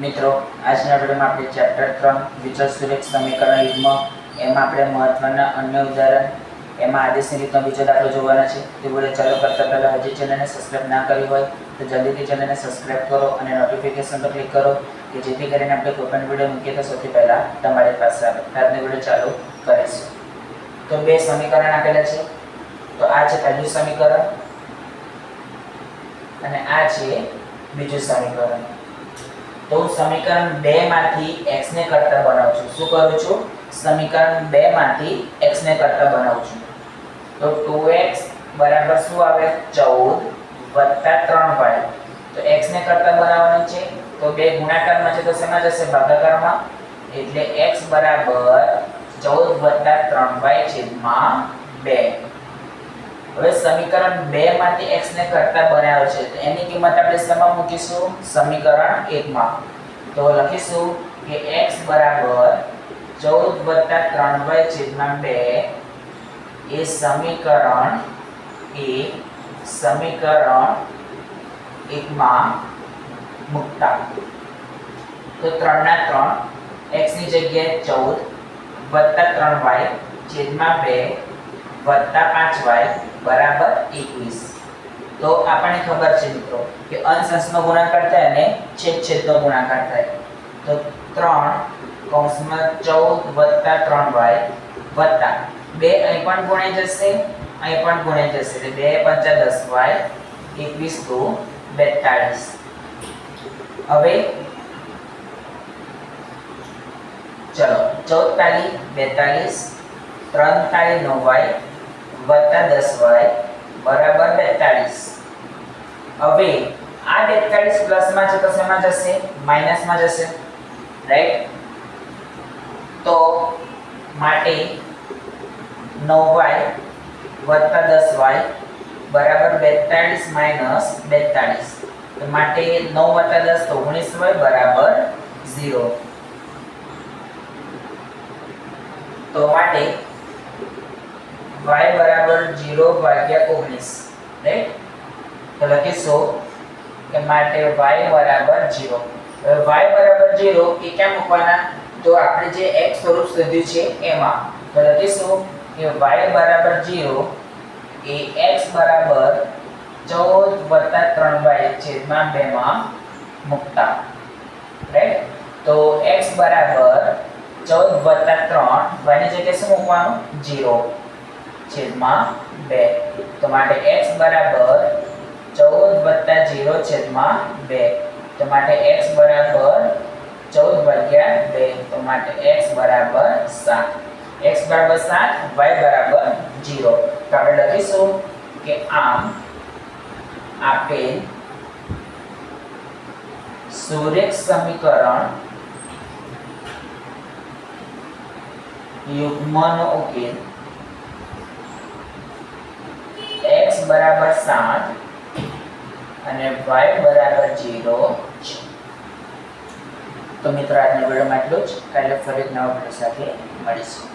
મિત્રો, આજના વિડીયોમાં આપણે ચેપ્ટર ત્રણ વિચર સુરેખ સમીકરણ યુગ્મ, એમાં આપણે મહત્વના અન્ય ઉદાહરણ, એમાં આદેશની રીતનો બીજો દાખલો જોવાના છે. તે બોલે ચાલુ કરતા પહેલાં હજી ચેનલને સબસ્ક્રાઈબ ના કરી હોય, તો જલ્દીથી ચેનલને સબસ્ક્રાઈબ કરો અને નોટિફિકેશન પર ક્લિક કરો કે જેથી કરીને આપણે કોઈ પણ વીડિયો મૂકીએ તો સૌથી પહેલાં તમારી પાસે આવે આજનો વીડિયો ચાલુ કરીશું. તો બે સમીકરણ આપેલા છે. તો આ છે પહેલું સમીકરણ અને આ છે બીજું સમીકરણ. તો હું સમીકરણ 2 માંથી x ને કર્તા બનાવું છું. શું કરું છું? સમીકરણ 2 માંથી x ને કર્તા બનાવું છું. તો 2x બરાબર શું આવે? 14 વત્તા 3y તો x ને કર્તા બનાવવાનું છે. તો બે ગુણાકારમાં છે તો શેમાં જશે? ભાગાકારમાં. એટલે x બરાબર 14 વત્તા 3y છેદમાં 2 હવે સમીકરણ 2 માંથી x ને કરતા બનાવે છે. તો એની કિંમત આપણે સમા મૂકીશું? સમીકરણ 1 માં. તો લખીશું કે x બરાબર 14 3y છેદમાં 2 એ સમીકરણ એ સમીકરણ 1 માં મૂકતા. તો 3 ના 3 x ની જગ્યાએ 14 વત્તા 3y છેદમાં 2 વત્તા 5y બરાબર 21 તો આપણને ખબર છે મિત્રો કે અંશ અંશનો ગુણાકાર થાય અને છેદ છેદનો ગુણાકાર થાય. તો 3 કૌંસમાં 14 વત્તા 3y વત્તા. 2 અહીં પણ ગુણાઈ જશે, અહીં પણ ગુણાઈ જશે. એટલે 2 પંચા 10y 21 તો 42 હવે ચલો 14 તાલી 42 3 તાલી 9y વત્તા 10y બરાબર 42 હવે આ 42 પ્લસમાં છે તો શેમાં જશે? માઈનસમાં જશે. રાઈટ તો માટે 9y વત્તા 10y બરાબર 42 માઇનસ 42 તો માટે નવ વત્તા દસ તો 19y બરાબર ઝીરો તો માટે વાય બરાબર 0 ભાગ્યા 19 રાઈટ તો લખીશું કે માટે y બરાબર જીરો હવે y બરાબર જીરો એ ક્યાં મૂકવાના? તો આપણે જે x સ્વરૂપ શોધ્યું છે એમાં. તો લખીશું કે y બરાબર જીરો એ x બરાબર 14 3y છેદમાં 2 માં મૂકતા. રાઈટ તો x બરાબર ચૌદ વત્તા ત્રણ વાયની જગ્યાએ શું મૂકવાનું? 0 છેદમાં બે. તો માટે x બરાબર 14 વત્તા 0 છેદમાં 2 તો માટે x બરાબર 14 ભાગ્યા 2 તો માટે x બરાબર 7 x બરાબર 7 y બરાબર 0 તો આપણે લખીશું કે આમ આપેલ સુરેખ સમીકરણ યુગ્મનો ઉકેલ x બરાબર સાત અને વાય બરાબર ઝીરો તો મિત્રો, આજના વિડીયોમાં એટલું જ. કાલે ફરી નવા વીડિયો સાથે મળીશું.